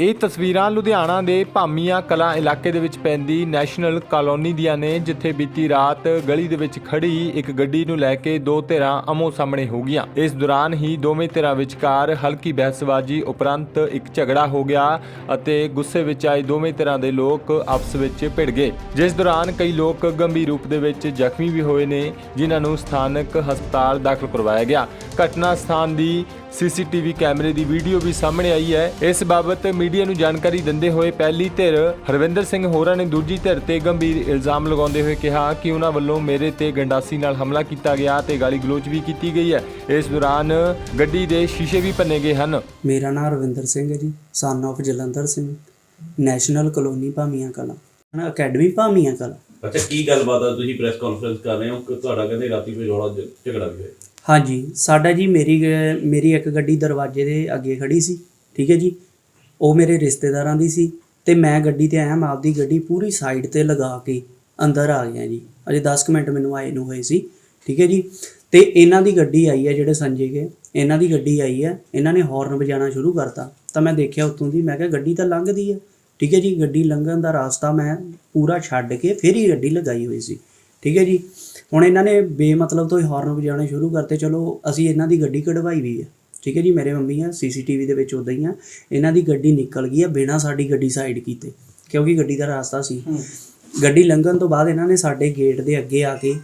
ਇਹ ਤਸਵੀਰਾਂ ਲੁਧਿਆਣਾ ਦੇ ਭਾਮੀਆਂ ਕਲਾਂ ਇਲਾਕੇ ਦੇ ਵਿੱਚ ਪੈਂਦੀ ਨੈਸ਼ਨਲ ਕਾਲੋਨੀ ਦੀਆਂ ਨੇ, ਜਿੱਥੇ ਬੀਤੀ ਰਾਤ ਗਲੀ ਦੇ ਵਿੱਚ ਖੜੀ ਇੱਕ ਗੱਡੀ ਨੂੰ ਲੈ ਕੇ ਦੋ ਧਿਰਾਂ ਅਮੋ ਸਾਹਮਣੇ ਹੋ ਗਈਆਂ। ਇਸ ਦੌਰਾਨ ਹੀ ਦੋਵੇਂ ਧਿਰਾਂ ਵਿਚਕਾਰ ਹਲਕੀ ਬਹਿਸਬਾਜ਼ੀ ਉਪਰੰਤ ਇੱਕ ਝਗੜਾ ਹੋ ਗਿਆ ਅਤੇ ਗੁੱਸੇ ਵਿੱਚ ਆਏ ਦੋਵੇਂ ਧਿਰਾਂ ਦੇ ਲੋਕ ਆਪਸ ਵਿੱਚ ਭਿੜ ਗਏ। ਜਿਸ ਦੌਰਾਨ ਕਈ ਲੋਕ ਗੰਭੀਰ ਰੂਪ ਦੇ ਵਿੱਚ ਜ਼ਖਮੀ ਵੀ ਹੋਏ ਨੇ, ਜਿਨ੍ਹਾਂ ਨੂੰ ਸਥਾਨਕ ਹਸਪਤਾਲ ਦਾਖਲ ਕਰਵਾਇਆ ਗਿਆ। ਘਟਨਾ ਸਥਾਨ ਦੀ ਸੀਸੀਟੀਵੀ ਕੈਮਰੇ ਦੀ ਵੀਡੀਓ ਵੀ ਸਾਹਮਣੇ ਆਈ ਹੈ। ਇਸ ਬਾਬਤ ਮੀਡੀਆ ਨੂੰ ਜਾਣਕਾਰੀ ਦਿੰਦੇ ਹੋਏ ਪਹਿਲੀ ਧਿਰ ਹਰਵਿੰਦਰ ਸਿੰਘ ਹੋਰਾਂ ਨੇ ਦੂਜੀ ਧਿਰ ਤੇ ਗੰਭੀਰ ਇਲਜ਼ਾਮ ਲਗਾਉਂਦੇ ਹੋਏ ਕਿਹਾ ਕਿ ਉਹਨਾਂ ਵੱਲੋਂ ਮੇਰੇ ਤੇ ਗੰਡਾਸੀ ਨਾਲ ਹਮਲਾ ਕੀਤਾ ਗਿਆ ਤੇ ਗਾਲੀ ਗਲੋਚ ਵੀ ਕੀਤੀ ਗਈ ਹੈ। ਇਸ ਦੌਰਾਨ ਗੱਡੀ ਦੇ ਸ਼ੀਸ਼ੇ ਵੀ ਭੰਨੇ ਗਏ ਹਨ। ਮੇਰਾ ਨਾਮ ਰਵਿੰਦਰ ਸਿੰਘ ਹੈ ਜੀ। Son of Jalandhar Singh. National colony Bhamian Kalan. ਨਾ ਅਕੈਡਮੀ ਭਾਮੀਆਂ ਕਲਾਂ। ਅੱਛਾ ਕੀ ਗੱਲਬਾਤ ਆ? ਤੁਸੀਂ ਪ੍ਰੈਸ ਕਾਨਫਰੰਸ ਕਰ ਰਹੇ ਹੋ। ਕਿ ਤੁਹਾਡਾ ਕਹਿੰਦੇ ਰਾਤੀ ਕੋਈ ਰੌਲਾ ਝ- ਝਗੜਾ ਵੀ ਹੋਇਆ। ਹਾਂਜੀ। ਸਾਡਾ ਜੀ ਮੇਰੀ ਗ- ਮੇਰੀ ਇੱਕ ਗੱਡੀ ਦਰਵਾਜ਼ੇ ਦੇ ਅੱਗੇ ਖੜੀ ਸੀ। ਠੀਕ ਹੈ ਜੀ? ਉਹ ਮੇਰੇ ਰਿਸ਼ਤੇਦਾਰਾਂ ਦੀ ਸੀ ਤੇ ਮੈਂ ਗੱਡੀ ਤੇ ਆਇਆ, ਮੈਂ ਆਪਦੀ ਗੱਡੀ ਪੂਰੀ ਸਾਈਡ ਤੇ ਲਗਾ ਕੇ ਅੰਦਰ ਆ ਗਿਆ ਜੀ। ਅਜੇ 10 ਕੁ ਮਿੰਟ ਮੈਨੂੰ ਆਏ ਨੂੰ ਹੋਏ ਸੀ, ਠੀਕ ਹੈ ਜੀ? ਤੇ ਇਹਨਾਂ ਦੀ ਗੱਡੀ ਆਈ ਹੈ ਜਿਹੜੇ ਸੰਜੇ ਕੇ, ਇਹਨਾਂ ਦੀ ਗੱਡੀ ਆਈ ਹੈ, ਇਹਨਾਂ ਨੇ ਹਾਰਨ ਵਜਾਉਣਾ ਸ਼ੁਰੂ ਕਰਤਾ। ਤਾਂ ਮੈਂ ਦੇਖਿਆ ਉੱਤੋਂ ਦੀ, ਮੈਂ ਕਿਹਾ ਗੱਡੀ ਤਾਂ ਲੰਘਦੀ ਹੈ, ਠੀਕ ਹੈ ਜੀ? ਗੱਡੀ ਲੰਘਣ ਦਾ ਰਾਸਤਾ ਮੈਂ ਪੂਰਾ ਛੱਡ ਕੇ ਫਿਰ ਹੀ ਗੱਡੀ ਲਗਾਈ ਹੋਈ ਸੀ, ਠੀਕ ਹੈ ਜੀ? ਹੁਣ ਇਹਨਾਂ ਨੇ ਬੇਮਤਲਬ ਤੋਂ ਹੀ ਹਾਰਨ ਵਜਾਉਣੇ ਸ਼ੁਰੂ ਕਰਤੇ, ਚਲੋ ਅਸੀਂ ਇਹਨਾਂ ਦੀ ਗੱਡੀ ਕਢਵਾਈ ਵੀ ਹੈ। ਠੀਕ ਹੈ ਜੀ ਮੇਰੇ ਮੰਮੀ ਆ ਸੀਸੀਟੀਵੀ ਦੇ ਵਿੱਚ ਉਦਾਂ ਹੀ ਆ। ਇਹਨਾਂ ਦੀ ਗੱਡੀ ਨਿਕਲ ਗਈ ਆ ਬਿਨਾਂ ਸਾਡੀ ਗੱਡੀ ਸਾਈਡ ਕੀਤੇ ਕਿਉਂਕਿ ਗੱਡੀ ਦਾ ਰਾਸਤਾ ਸੀ। ਗੱਡੀ ਲੰਘਣ ਤੋਂ ਬਾਅਦ ਇਹਨਾਂ ਨੇ ਸਾਡੇ ਗੇਟ ਦੇ ਅੱਗੇ ਆ ਕੇ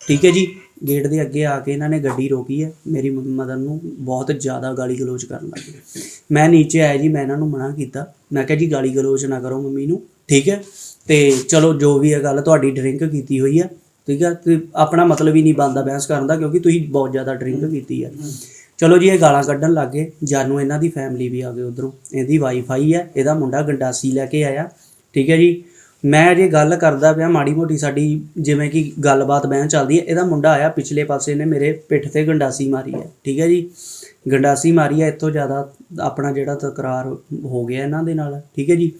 ਠੀਕ ਹੈ ਜੀ ਗੇਟ ਦੇ ਅੱਗੇ ਆ ਕੇ ਇਹਨਾਂ ਨੇ ਗੱਡੀ ਰੋਕੀ ਹੈ ਮੇਰੀ ਮਦਰ ਨੂੰ ਬਹੁਤ ਜ਼ਿਆਦਾ ਗਾਲੀ ਗਲੋਚ ਕਰਨ ਲੱਗ ਮੈਂ ਨੀਚੇ ਆਇਆ ਜੀ ਮੈਂ ਇਹਨਾਂ ਨੂੰ ਮਨਾ ਕੀਤਾ। ਮੈਂ ਕਿਹਾ ਜੀ ਗਾਲੀ ਗਲੋਚ ਨਾ ਕਰੋ ਮੰਮੀ ਨੂੰ ਠੀਕ ਹੈ। ਤੇ ਚਲੋ ਜੋ ਵੀ ਹੈ ਗੱਲ ਤੁਹਾਡੀ ਡਰਿੰਕ ਕੀਤੀ ਹੋਈ ਆ ਠੀਕ ਹੈ। ਤੇ ਆਪਣਾ ਮਤਲਬ ਹੀ ਨਹੀਂ ਬਣਦਾ ਬਹਿਸ ਕਰਨ ਦਾ ਕਿਉਂਕਿ ਤੁਸੀਂ ਬਹੁਤ ਜ਼ਿਆਦਾ ਡਰਿੰਕ ਕੀਤੀ ਆ। ਚਲੋ ਜੀ, ਇਹ ਗਾਲਾਂ ਕੱਢਣ ਲੱਗੇ ਜਾਨੂੰ, ਇਹਨਾਂ ਦੀ ਫੈਮਿਲੀ ਵੀ ਆ ਗਈ ਉਧਰੋਂ। ਇਹਦੀ ਵਾਈਫਾਈ ਹੈ ਇਹਦਾ ਮੁੰਡਾ ਗੰਡਾਸੀ ਲੈ ਕੇ ਆਇਆ। ਠੀਕ ਹੈ ਜੀ? ਮੈਂ ਜੇ ਗੱਲ ਕਰਦਾ ਪਿਆ, ਮਾੜੀ ਮੋਟੀ ਸਾਡੀ ਜਿਵੇਂ ਕਿ ਗੱਲਬਾਤ ਬਹਿਣ ਚੱਲਦੀ ਹੈ, ਇਹਦਾ ਮੁੰਡਾ ਆਇਆ ਪਿਛਲੇ ਪਾਸੇ ਨੇ ਮੇਰੇ ਪਿੱਠ ਤੇ ਗੰਡਾਸੀ ਮਾਰੀ ਹੈ। ਠੀਕ ਹੈ ਜੀ? ਗੰਡਾਸੀ ਮਾਰੀ ਹੈ ਇਤੋਂ ਜ਼ਿਆਦਾ ਆਪਣਾ ਜਿਹੜਾ ਤਕਰਾਰ ਹੋ ਗਿਆ ਇਹਨਾਂ ਦੇ ਨਾਲ। ਠੀਕ ਹੈ ਜੀ?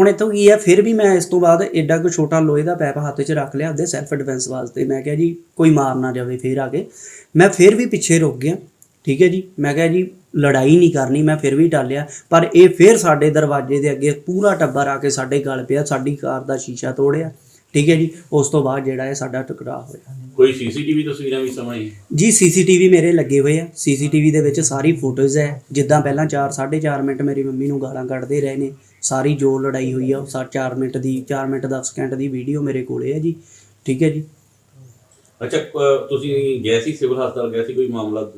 ਹੁਣ ਇਤੋਂ ਕੀ ਹੈ? ਫਿਰ ਵੀ ਮੈਂ ਇਸ ਤੋਂ ਬਾਅਦ ਐਡਾ ਕੁ ਛੋਟਾ ਲੋਹੇ ਦਾ ਪੈਪ ਹੱਥ 'ਚ ਰੱਖ ਲਿਆ ਆਪਦੇ ਸੈਲਫ ਡਿਫੈਂਸ ਵਾਸਤੇ। ਮੈਂ ਕਿਹਾ ਜੀ ਕੋਈ ਮਾਰ ਨਾ ਜਾਵੇ ਫਿਰ ਆ ਕੇ। ਮੈਂ ਫਿਰ ਵੀ ਪਿੱਛੇ ਰੁਕ ਗਿਆ। ਠੀਕ ਹੈ ਜੀ? ਮੈਂ ਕਿਹਾ ਜੀ ਲੜਾਈ ਨਹੀਂ ਕਰਨੀ ਮੈਂ ਫਿਰ ਵੀ ਟਾਲਿਆ ਪਰ ਇਹ ਫਿਰ ਸਾਡੇ ਦਰਵਾਜ਼ੇ ਦੇ ਅੱਗੇ ਪੂਰਾ ਟੱਬਰ ਆ ਕੇ ਸਾਡੇ ਗਲ ਪਿਆ ਸਾਡੀ ਕਾਰ ਦਾ ਸ਼ੀਸ਼ਾ ਤੋੜਿਆ। ਠੀਕ ਹੈ ਜੀ? ਉਸ ਤੋਂ ਬਾਅਦ ਜਿਹੜਾ ਹੈ ਸਾਡਾ ਟਕਰਾਅ ਹੋਇਆ। ਕੋਈ ਸੀਸੀਟੀਵੀ ਤਸਵੀਰਾਂ ਵੀ ਸਾਹਮਣੇ? ਜੀ ਸੀਸੀਟੀਵੀ ਮੇਰੇ ਲੱਗੇ ਹੋਏ ਆ। ਸੀਸੀਟੀਵੀ ਦੇ ਵਿੱਚ ਸਾਰੀ ਫੋਟੋਜ਼ ਹੈ। ਜਿੱਦਾਂ ਪਹਿਲਾਂ 4 4.5 ਮਿੰਟ ਮੇਰੀ ਮੰਮੀ ਨੂੰ ਗਾਲਾਂ ਕੱਢਦੇ ਰਹੇ ਨੇ। ਸਾਰੀ ਜੋ ਲੜਾਈ ਹੋਈ ਆ ਉਹ 4 ਮਿੰਟ ਦੀ 4 ਮਿੰਟ 10 ਸਕਿੰਟ ਦੀ ਵੀਡੀਓ ਮੇਰੇ ਕੋਲੇ ਹੈ ਜੀ। ਠੀਕ ਹੈ ਜੀ? ਅੱਛਾ ਕ- ਤੁਸੀਂ ਗਏ ਸੀ ਸਿਵਲ ਹਸਪਤਾਲ ਗਏ ਸੀ ਕੋਈ ਮਾਮਲਾ?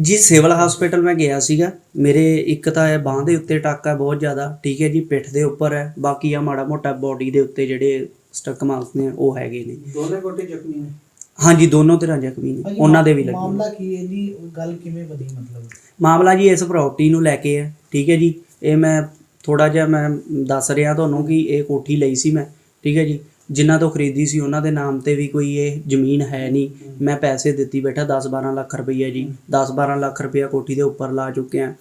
ਜੀ ਸਿਵਲ ਹਸਪੀਟਲ ਮੈਂ ਗਿਆ ਸੀਗਾ। ਮੇਰੇ ਇੱਕ ਤਾਂ ਇਹ ਬਾਹ ਦੇ ਉੱਤੇ ਟੱਕ ਹੈ ਬਹੁਤ ਜ਼ਿਆਦਾ ਠੀਕ ਹੈ ਜੀ ਪਿੱਠ ਦੇ ਉੱਪਰ ਹੈ। ਬਾਕੀ ਆ ਮਾੜਾ ਮੋਟਾ ਬਾਡੀ ਦੇ ਉੱਤੇ ਜਿਹੜੇ ਸਟਕ ਮਾਰਕਸ ਨੇ ਉਹ ਹੈਗੇ ਨੇ। ਦੋਨੇ ਕੋਟੇ ਜ਼ਖਮੀ ਨੇ? ਹਾਂਜੀ ਦੋਨੋਂ ਤਰ੍ਹਾਂ ਜ਼ਖਮੀ ਨੇ। ਉਹਨਾਂ ਦੇ ਵੀ ਲੱਗੇ ਨੇ। ਮਾਮਲਾ ਕੀ ਹੈ ਜੀ? ਗੱਲ ਕਿਵੇਂ ਵਧੀ ਮਤਲਬ? ਮਾਮਲਾ ਜੀ ਇਸ ਪ੍ਰਾਪਰਟੀ ਨੂੰ ਲੈ ਕੇ ਹੈ ਠੀਕ ਹੈ ਜੀ। ਇਹ ਮੈਂ ਥੋੜਾ ਜਿਹਾ ਮੈਂ ਦੱਸ ਰਿਹਾ ਤੁਹਾਨੂੰ ਕਿ ਇਹ ਕੋਠੀ ਲਈ ਸੀ ਮੈਂ, ਠੀਕ ਹੈ ਜੀ। ਜਿਨ੍ਹਾਂ ਤੋਂ ਖਰੀਦੀ ਸੀ ਉਹਨਾਂ ਦੇ ਨਾਮ ਤੇ ਵੀ ਕੋਈ ਇਹ ਜ਼ਮੀਨ ਹੈ ਨਹੀਂ। ਮੈਂ ਪੈਸੇ ਦਿੱਤੀ ਬੈਠਾ 10-12 ਲੱਖ ਰੁਪਈਆ ਜੀ। 10-12 ਲੱਖ ਰੁਪਈਆ ਕੋਠੀ ਦੇ ਉੱਪਰ ਲਾ ਚੁੱਕਿਆ।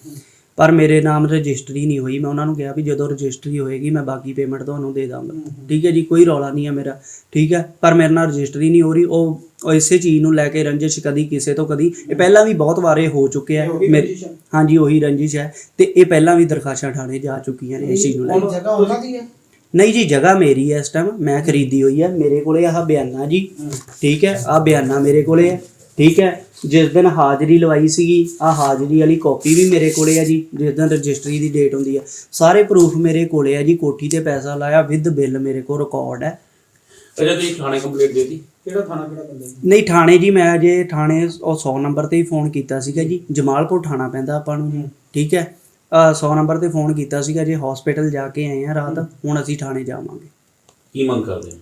ਪਰ ਮੇਰੇ ਨਾਮ ਰਜਿਸਟਰੀ ਨਹੀਂ ਹੋਈ। ਮੈਂ ਉਹਨਾਂ ਨੂੰ ਕਿਹਾ ਵੀ ਜਦੋਂ ਰਜਿਸਟਰੀ ਹੋਏਗੀ ਮੈਂ ਬਾਕੀ ਪੇਮੈਂਟ ਤੁਹਾਨੂੰ ਦੇ ਦਾਂਗਾ। ਠੀਕ ਹੈ ਜੀ ਕੋਈ ਰੌਲਾ ਨਹੀਂ ਹੈ ਮੇਰਾ। ਠੀਕ ਹੈ ਪਰ ਮੇਰੇ ਨਾਲ ਰਜਿਸਟਰੀ ਨਹੀਂ ਹੋ ਰਹੀ। ਉਹ ਇਸੇ ਚੀਜ਼ ਨੂੰ ਲੈ ਕੇ ਰੰਜਿਸ਼ ਕਦੀ ਕਿਸੇ ਤੋਂ ਕਦੀ। ਇਹ ਪਹਿਲਾਂ ਵੀ ਬਹੁਤ ਵਾਰੇ ਹੋ ਚੁੱਕਿਆ ਹੈ। ਮੇਰੇ ਹਾਂਜੀ ਉਹੀ ਰੰਜਿਸ਼ ਹੈ। ਤੇ ਇਹ ਪਹਿਲਾਂ ਵੀ ਦਰਖਾਸ਼ਾਂ ਠਾਣੇ ਜਾ ਚੁੱਕੀਆਂ ਨੇ ਇਸ ਚੀਜ਼ ਨੂੰ ਲੈ ਕੇ। ਹੁਣ ਜਗ੍ਹਾ ਉਹਨਾਂ ਦੀ ਹੈ? ਨਹੀਂ ਜੀ ਜਗ੍ਹਾ ਮੇਰੀ ਹੈ ਇਸ ਟਾਈਮ ਮੈਂ ਖਰੀਦੀ ਹੋਈ ਹੈ। ਮੇਰੇ ਕੋਲੇ ਆਹ ਬਿਆਨਾ ਜੀ। ਠੀਕ ਹੈ ਆਹ ਬਿਆਨਾ ਮੇਰੇ ਕੋਲੇ ਹੈ। ਠੀਕ ਹੈ ਜਿਸ ਦਿਨ ਹਾਜ਼ਰੀ ਲਵਾਈ ਸੀਗੀ ਆਹ ਹਾਜ਼ਰੀ ਵਾਲੀ ਕਾਪੀ ਵੀ ਮੇਰੇ ਕੋਲੇ ਹੈ ਜੀ ਜਿਸ ਦਿਨ ਰਜਿਸਟਰੀ ਦੀ ਡੇਟ ਹੁੰਦੀ ਹੈ ਸਾਰੇ ਪ੍ਰੂਫ ਮੇਰੇ ਕੋਲੇ ਹੈ ਜੀ ਕੋਠੀ ਤੇ ਪੈਸਾ ਲਾਇਆ ਵਿਦ ਬਿੱਲ ਮੇਰੇ ਕੋਲ ਰਿਕਾਰਡ ਹੈ। ਅੱਛਾ ਤੁਸੀਂ ਥਾਣੇ ਕੰਪਲੀਟ ਦੇਤੀ? ਕਿਹੜਾ ਥਾਣਾ ਕਿਹੜਾ ਬੰਦਾ ਜੀ? ਨਹੀਂ ਥਾਣੇ ਜੀ ਮੈਂ ਅਜੇ ਥਾਣੇ ਉਹ 100 ਨੰਬਰ ਤੇ ਹੀ ਫੋਨ ਕੀਤਾ ਸੀਗਾ ਜੀ ਜਮਾਲਪੁਰ ਥਾਣਾ ਪੈਂਦਾ ਆਪਾਂ ਨੂੰ। ਜੀ ਠੀਕ ਹੈ ਅ 100 ਨੰਬਰ ਤੇ ਫੋਨ ਕੀਤਾ ਸੀਗਾ ਜੇ ਹਸਪੀਟਲ ਜਾ ਕੇ ਆਏ ਆ ਰਾਤ ਹੁਣ ਅਸੀਂ ਥਾਣੇ ਜਾਵਾਂਗੇ। ਕੀ ਮੰਗ ਕਰਦੇ ਹੋ?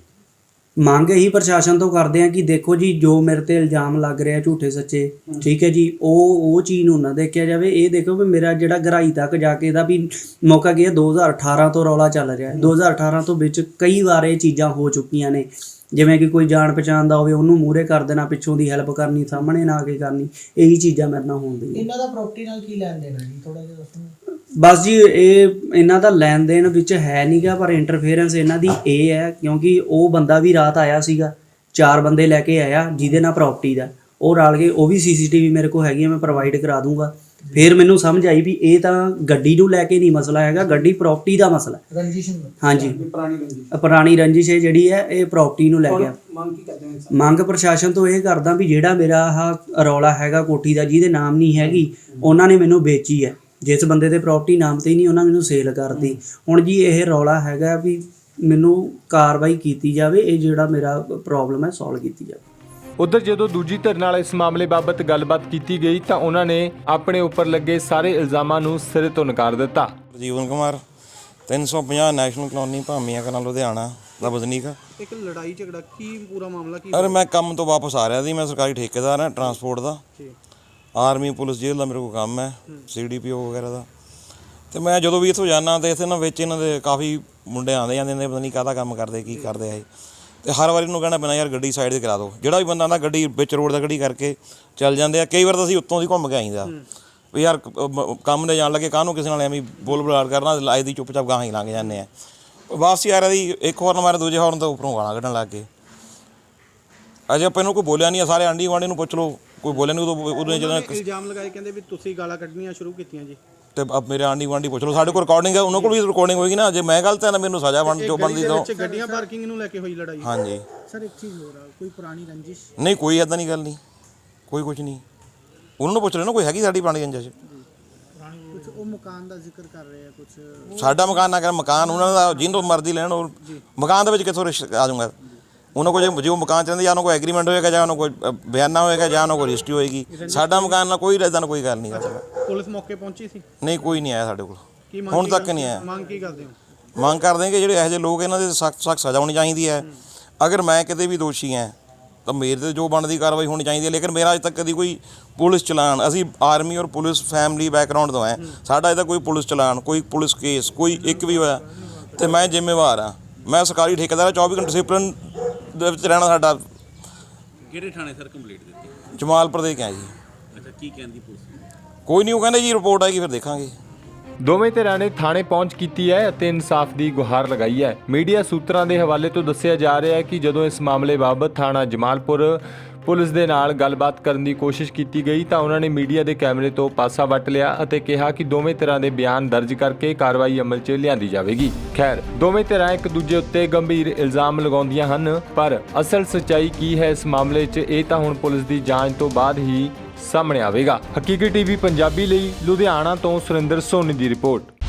ਮੰਗ ਇਹੀ ਪ੍ਰਸ਼ਾਸਨ ਤੋਂ ਕਰਦੇ ਆ ਕਿ ਦੇਖੋ ਜੀ ਜੋ ਮੇਰੇ ਤੇ ਇਲਜ਼ਾਮ ਲੱਗ ਰਿਹਾ ਝੂਠੇ ਸੱਚੇ ਠੀਕ ਹੈ ਜੀ ਉਹ ਉਹ ਚੀਜ਼ ਨੂੰ ਨਾ ਦੇਖਿਆ ਜਾਵੇ। ਇਹ ਦੇਖੋ ਵੀ ਮੇਰਾ ਜਿਹੜਾ ਗਰਾਈ ਤੱਕ ਜਾ ਕੇ ਇਹਦਾ ਵੀ ਮੌਕਾ ਗਿਆ 2018 ਤੋਂ ਰੌਲਾ ਚੱਲ ਰਿਹਾ ਹੈ। 2018 ਤੋਂ ਵਿੱਚ ਕਈ ਵਾਰ ਇਹ ਚੀਜ਼ਾਂ ਹੋ ਚੁੱਕੀਆਂ ਨੇ। ਜਿਵੇਂ ਕਿ ਕੋਈ ਜਾਣ ਪਛਾਣ ਦਾ ਹੋਵੇ ਉਹਨੂੰ ਮੂਹਰੇ ਕਰ ਦੇਣਾ ਪਿੱਛੋਂ ਦੀ ਹੈਲਪ ਕਰਨੀ ਸਾਹਮਣੇ ਨਾ ਆ ਕੇ ਕਰਨੀ ਇਹੀ ਚੀਜ਼ਾਂ ਮੇਰੇ ਨਾਲ ਹੁੰਦੀਆਂ ਇਹਨਾਂ ਦਾ ਪ੍ਰਾਪਰਟੀ ਨਾਲ ਕੀ ਲੈਣ ਦੇਣਾ ਜੀ? ਥੋੜਾ ਜਿਹਾ ਦੱਸੋ ਬਸ ਜੀ ਇਹ ਇਹਨਾਂ ਦਾ ਲੈਣ ਦੇਣ ਵਿੱਚ ਹੈ ਨਹੀਂਗਾ ਪਰ ਇੰਟਰਫੇਰੈਂਸ ਇਹਨਾਂ ਦੀ ਇਹ ਹੈ ਕਿਉਂਕਿ ਉਹ ਬੰਦਾ ਵੀ ਰਾਤ ਆਇਆ ਸੀਗਾ ਚਾਰ ਬੰਦੇ ਲੈ ਕੇ ਆਇਆ ਜਿਹਦੇ ਨਾਲ ਪ੍ਰਾਪਰਟੀ ਦਾ। ਉਹ ਰਲ ਕੇ ਉਹ ਵੀ ਸੀਸੀਟੀਵੀ ਮੇਰੇ ਕੋਲ ਹੈਗੀ ਆ ਮੈਂ ਪ੍ਰੋਵਾਈਡ ਕਰਾ ਦੂੰਗਾ। ਫਿਰ ਮੈਨੂੰ ਸਮਝ ਆਈ ਵੀ ਇਹ ਤਾਂ ਗੱਡੀ ਨੂੰ ਲੈ ਕੇ ਨਹੀਂ ਮਸਲਾ ਹੈਗਾ ਗੱਡੀ ਪ੍ਰਾਪਰਟੀ ਦਾ ਮਸਲਾ। ਹੈ। ਰੰਜਿਸ਼ਨ ਹਾਂਜੀ। ਪੁਰਾਣੀ ਰੰਜਿਸ਼। ਪੁਰਾਣੀ ਰੰਜਿਸ਼ ਹੈ ਜਿਹੜੀ ਹੈ ਇਹ ਪ੍ਰਾਪਰਟੀ ਨੂੰ ਲੈ ਗਿਆ ਮੰਗ ਕੀ ਕਰਦੇ ਹੋ ਮੰਗ ਪ੍ਰਸ਼ਾਸਨ ਤੋਂ ਇਹ ਕਰਦਾ ਵੀ ਜਿਹੜਾ ਮੇਰਾ ਆਹ ਰੌਲਾ ਹੈਗਾ ਕੋਠੀ ਦਾ ਜਿਹਦੇ ਨਾਮ ਨਹੀਂ ਹੈਗੀ ਉਹਨਾਂ ਨੇ ਮੈਨੂੰ ਵੇਚੀ ਹੈ। ਜਿਸ ਬੰਦੇ ਦੇ ਪ੍ਰਾਪਰਟੀ ਨਾਮ ਤੇ ਹੀ ਨਹੀਂ ਉਹਨਾਂ ਮੈਨੂੰ ਸੇਲ ਕਰਤੀ। ਹੁਣ ਜੀ ਇਹ ਰੌਲਾ ਹੈਗਾ ਵੀ ਮੈਨੂੰ ਕਾਰਵਾਈ ਕੀਤੀ ਜਾਵੇ ਇਹ ਜਿਹੜਾ ਮੇਰਾ ਪ੍ਰੋਬਲਮ ਹੈ ਸੋਲਵ ਕੀਤੀ ਜਾਵੇ। ਉਧਰ ਜਦੋਂ ਦੂਜੀ ਧਿਰ ਨਾਲ ਇਸ ਮਾਮਲੇ ਬਾਬਤ ਗੱਲਬਾਤ ਕੀਤੀ ਗਈ ਤਾਂ ਉਹਨਾਂ ਨੇ ਆਪਣੇ ਉੱਪਰ ਲੱਗੇ ਸਾਰੇ ਇਲਜ਼ਾਮਾਂ ਨੂੰ ਸਿਰੇ ਤੋਂ ਨਕਾਰ ਦਿੱਤਾ। ਜੀਵਨ ਕੁਮਾਰ 350 ਨੈਸ਼ਨਲ ਕਲੋਨੀ ਭਾਮੀਆਂ ਕਲਾਂ ਲੁਧਿਆਣਾ ਦਾ ਵਸਨੀਕ ਇੱਕ ਲੜਾਈ ਝਗੜਾ ਕੀ ਪੂਰਾ ਮਾਮਲਾ ਕੀ ਅਰੇ ਮੈਂ ਕੰਮ ਤੋਂ ਵਾਪਸ ਆ ਰਿਹਾ ਸੀ ਮੈਂ ਸਰਕਾਰੀ ਠੇਕੇਦਾਰ ਹਾਂ ਟਰਾਂਸਪੋਰਟ ਦਾ। ਆਰਮੀ ਪੁਲਿਸ ਜੇਲ੍ਹ ਦਾ ਮੇਰੇ ਕੋਲ ਕੰਮ ਹੈ ਸੀਡੀਪੀਓ ਵਗੈਰਾ ਦਾ। ਤੇ ਮੈਂ ਜਦੋਂ ਵੀ ਇੱਥੋਂ ਜਾਣਾ ਤੇ ਇੱਥੇ ਨਾ ਵਿੱਚ ਇਹਨਾਂ ਦੇ ਕਾਫੀ ਮੁੰਡੇ ਆਉਂਦੇ ਜਾਂਦੇ ਨੇ ਪਤਾ ਨਹੀਂ ਕਾਹਦਾ ਕੰਮ ਕਰਦੇ ਕੀ ਕਰਦੇ ਆ ਇਹ। ਤੇ ਹਰ ਵਾਰੀ ਨੂੰ ਕਹਿਣਾ ਪੈਣਾ ਯਾਰ ਗੱਡੀ ਸਾਈਡ ਤੇ ਕਰਾ ਦਿਓ ਜਿਹੜਾ ਵੀ ਬੰਦਾ ਆਉਂਦਾ ਗੱਡੀ ਵਿੱਚ ਰੋਡ ਦਾ ਗੱਡੀ ਕਰਕੇ ਚੱਲ ਜਾਂਦੇ ਆ। ਕਈ ਵਾਰ ਤਾਂ ਅਸੀਂ ਉੱਤੋਂ ਦੀ ਘੁੰਮ ਕੇ ਆਈਦਾ। ਵੀ ਯਾਰ ਕੰਮ ਦੇ ਜਾਣ ਲੱਗੇ ਕਾਹਨੂੰ ਕਿਸੇ ਨਾਲ ਐਵੇਂ ਬੋਲ ਬਲਾੜ ਕਰਨਾ ਲਾਏ ਦੀ ਚੁੱਪਚਾਪ ਗਾਹਾਂ ਹੀ ਲੰਘ ਜਾਂਦੇ ਆ। ਵਾਪਸੀ ਆ ਰਹੀ ਇੱਕ ਹੋਰ ਮਾਰੇ ਦੂਜੇ ਹੋਰ ਤੋਂ ਉੱਪਰੋਂ ਗਾਲਾਂ ਕੱਢਣ ਲੱਗ ਗਏ। ਅਜੇ ਆਪਾਂ ਇਹਨੂੰ ਕੋਈ ਬੋਲਿਆ ਨਹੀਂ ਸਾਰੇ ਆਂਢੀ ਗੁਆਂਢੀ ਨੂੰ ਪੁੱਛ ਲਓ। ਕੋਈ ਬੋਲਿਆ ਨਹੀਂ ਉਦੋਂ ਉਦੋਂ ਜਦੋਂ ਇਲਜ਼ਾਮ ਲਗਾਏ ਕਹਿੰਦੇ ਵੀ ਤੁਸੀਂ ਗਾਲਾਂ ਕੱਢਣੀਆਂ ਸ਼ੁਰੂ ਕੀਤੀਆਂ ਜੀ। ਤੇ ਅਬ ਮੇਰੇ ਆਂਢੀ ਗੁਆਂਢੀ ਪੁੱਛ ਲਓ ਸਾਡੇ ਕੋਲ ਰਿਕਾਰਡਿੰਗ ਹੈ ਉਹਨਾਂ ਕੋਲ ਵੀ ਰਿਕਾਰਡਿੰਗ ਹੋਏਗੀ ਨਾ ਜੇ ਮੈਂ ਗਲਤ ਹੈ ਨਾ ਮੈਨੂੰ ਸਜ਼ਾ ਬਣ ਜੋ ਬਣਦੀ ਤੋਂ ਵਿੱਚ ਗੱਡੀਆਂ ਪਾਰਕਿੰਗ ਨੂੰ ਲੈ ਕੇ ਹੋਈ ਲੜਾਈ। ਹਾਂਜੀ। ਸਰ ਇੱਕ ਚੀਜ਼ ਹੋਰ ਆ ਕੋਈ ਪੁਰਾਣੀ ਰੰਜਿਸ਼? ਨਹੀਂ ਕੋਈ ਐਦਾਂ ਨਹੀਂ ਗੱਲ ਨਹੀਂ ਕੋਈ ਕੁਝ ਨਹੀਂ। ਉਹਨਾਂ ਨੂੰ ਪੁੱਛ ਲੈਣਾ ਕੋਈ ਹੈਗੀ ਸਾਡੀ ਪਾਣੀ ਗੰਜਾ 'ਚ ਕੁਝ ਉਹ ਮਕਾਨ ਦਾ ਜ਼ਿਕਰ ਕਰ ਰਹੇ ਆ ਕੁਝ ਸਾਡਾ ਮਕਾਨ ਨਾ ਕਰ ਮਕਾਨ ਉਹਨਾਂ ਦਾ ਜਿੰਦੋਂ ਮਰਜ਼ੀ ਲੈਣ ਉਹ ਮਕਾਨ ਦੇ ਵਿੱਚ ਕਿੱਥੋਂ ਰਿਸ਼ਤ ਆ ਜਾਊਗਾ। ਉਹਨਾਂ ਕੋਲ ਜੇ- ਮਕਾਨ ਚਾਹੁੰਦੇ ਜਾਂ ਉਹਨਾਂ ਕੋਲ ਐਗਰੀਮੈਂਟ ਹੋਏਗਾ ਜਾਂ ਉਹਨਾਂ ਕੋਲ ਬਿਆਨਾ ਹੋਏਗਾ ਜਾਂ ਉਹਨਾਂ ਕੋਲ ਰਜਿਸਟਰੀ ਹੋਏਗੀ ਸਾਡਾ ਮਕਾਨ ਨਾਲ ਕੋਈ ਇਦਾਂ ਕੋਈ ਗੱਲ ਨਹੀਂ ਸਾਡਾ ਪੁਲਿਸ ਮੌਕੇ ਪਹੁੰਚੀ ਸੀ? ਨਹੀਂ ਕੋਈ ਨਹੀਂ ਆਇਆ ਸਾਡੇ ਕੋਲ। ਹੁਣ ਤੱਕ ਕਰਦੇ- ਨਹੀਂ ਆਇਆ। ਮੰਗ ਕੀ ਕਰਦੇ ਹੋ? ਮੰਗ ਕਰਦੇ ਹਾਂ ਕਿ ਜਿਹੜੇ ਇਹੋ ਜਿਹੇ ਲੋਕ ਇਹਨਾਂ ਦੇ ਸਖਤ ਸਖਤ ਸਜ਼ਾ ਹੋਣੀ ਚਾਹੀਦੀ ਹੈ। ਅਗਰ ਮੈਂ ਕਿਤੇ ਵੀ ਦੋਸ਼ੀ ਹਾਂ ਤਾਂ ਮੇਰੇ ਤੇ ਜੋ ਬਣਦੀ ਕਾਰਵਾਈ ਹੋਣੀ ਚਾਹੀਦੀ ਹੈ ਲੇਕਿਨ ਮੇਰਾ ਅਜੇ ਤੱਕ ਕਦੀ ਕੋਈ ਪੁਲਿਸ ਚਲਾਨ ਅਸੀਂ ਆਰਮੀ ਔਰ ਪੁਲਿਸ ਫੈਮਿਲੀ ਬੈਕਗ੍ਰਾਉਂਡ ਤੋਂ ਹੈ। ਸਾਡਾ ਅਜੇ ਤੱਕ ਕੋਈ ਪੁਲਿਸ ਚਲਾਨ ਕੋਈ ਪੁਲਿਸ ਕੇਸ ਕੋਈ ਇੱਕ ਵੀ ਹੋਇਆ ਤੇ ਮੈਂ ਜ਼ਿੰਮੇਵਾਰ ਹਾਂ। ਮੈਂ ਸਰਕਾਰੀ ਠੇਕੇਦਾਰ ਹਾਂ 24 ਘੰਟੇ ਡਿਸਪਲਿਨ ਦੇ ਵਿੱਚ ਰਹਿਣਾ ਸਾਡਾ। ਕਿਹੜੇ ਥਾਣੇ ਸਰ ਕੰਪਲੀਟ ਦਿੱਤੀ? ਜਮਾਲਪੁਰ ਦੇ ਕਿਹਾ ਜੀ। ਅੱਛਾ ਕੀ ਕਹਿੰਦੀ ਪੁਲਿਸ? ਕੋਈ ਨਹੀਂ ਉਹ ਕਹਿੰਦੇ ਜੀ ਰਿਪੋਰਟ ਆਏਗੀ ਫਿਰ ਦੇਖਾਂਗੇ। ਦੋਵੇਂ ਧਿਰਾਂ ਨੇ ਥਾਣੇ ਪਹੁੰਚ ਕੀਤੀ ਹੈ ਅਤੇ ਇਨਸਾਫ ਦੀ ਗੁਹਾਰ ਲਗਾਈ ਹੈ। ਮੀਡੀਆ ਸੂਤਰਾਂ ਦੇ ਹਵਾਲੇ ਤੋਂ ਦੱਸਿਆ ਜਾ ਰਿਹਾ ਹੈ ਕਿ ਜਦੋਂ ਇਸ ਮਾਮਲੇ ਬਾਬਤ ਥਾਣਾ ਜਮਾਲਪੁਰ ਪੁਲਿਸ ਦੇ ਨਾਲ ਗੱਲਬਾਤ ਕਰਨ ਦੀ ਕੋਸ਼ਿਸ਼ ਕੀਤੀ ਗਈ ਤਾਂ ਉਹਨਾਂ ਨੇ ਮੀਡੀਆ ਦੇ ਕੈਮਰੇ ਤੋਂ ਪਾਸਾ ਵੱਟ ਲਿਆ ਅਤੇ ਕਿਹਾ ਕਿ ਦੋਵੇਂ ਧਿਰਾਂ ਦੇ ਬਿਆਨ ਦਰਜ ਕਰਕੇ ਕਾਰਵਾਈ ਅਮਲ 'ਚ ਲਿਆਂਦੀ ਜਾਵੇਗੀ। ਖੈਰ, ਦੋਵੇਂ ਧਿਰਾਂ ਇੱਕ ਦੂਜੇ ਉੱਤੇ ਗੰਭੀਰ ਇਲਜ਼ਾਮ ਲਗਾਉਂਦੀਆਂ ਹਨ, ਪਰ ਅਸਲ ਸੱਚਾਈ ਕੀ ਹੈ ਇਸ ਮਾਮਲੇ 'ਚ ਇਹ ਤਾਂ ਹੁਣ ਪੁਲਿਸ ਦੀ ਜਾਂਚ ਤੋਂ ਬਾਅਦ ਹੀ ਸਾਹਮਣੇ ਆਵੇਗਾ। ਹਕੀਕੀ ਟੀਵੀ ਪੰਜਾਬੀ ਲਈ ਲੁਧਿਆਣਾ ਤੋਂ ਸੁਰਿੰਦਰ ਸੋਨੀ ਦੀ ਰਿਪੋਰਟ।